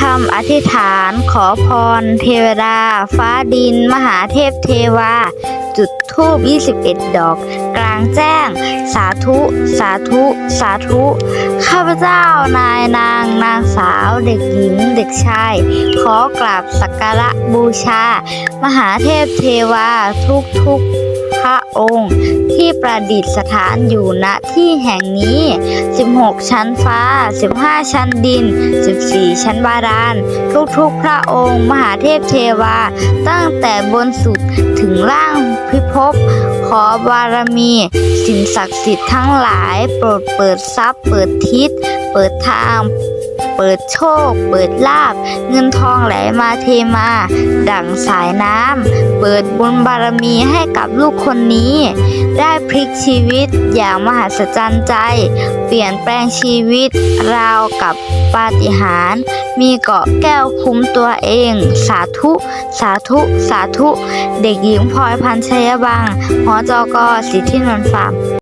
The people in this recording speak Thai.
คำอธิษฐานขอพร เทวดา ฟ้าดิน มหาเทพเทวา จุดธูป21 ดอก กลางแจ้ง สาธุ สาธุ สาธุ ข้าพเจ้านายนาง นางสาว เด็กหญิง เด็กชาย ขอกราบสักการะบูชา มหาเทพเทวาทุกทุกพระองค์ ที่ประดิษฐานอยู่ณที่แห่งนี้ 16 ชั้นฟ้า 15 ชั้นดิน 14 ชั้นบาดาลทุกๆ พระองค์มหาเทพเทวา ตั้งแต่บนสุดถึงล่างพิภพขอบารมี สิ่งศักดิ์สิทธิ์ทั้งหลาย โปรดเปิดทรัพย์เปิดทิศ เปิดทาง เปิดโชค เปิดลาบ เงินทองไหลมาเทมา ดั่งสายน้ำ เปิดบุญบารมีให้กับลูกคนนี้ ได้พลิกชีวิตอย่างมหัศจรรย์ใจ เปลี่ยนแปลงชีวิตราวกับปาฏิหาริย์มีเกาะแก้วคุ้มตัวเอง สาธุ สาธุ สาธุ เด็กหญิงพลอยพันชัยบังหอจกสิทธินนท์ฟาร์ม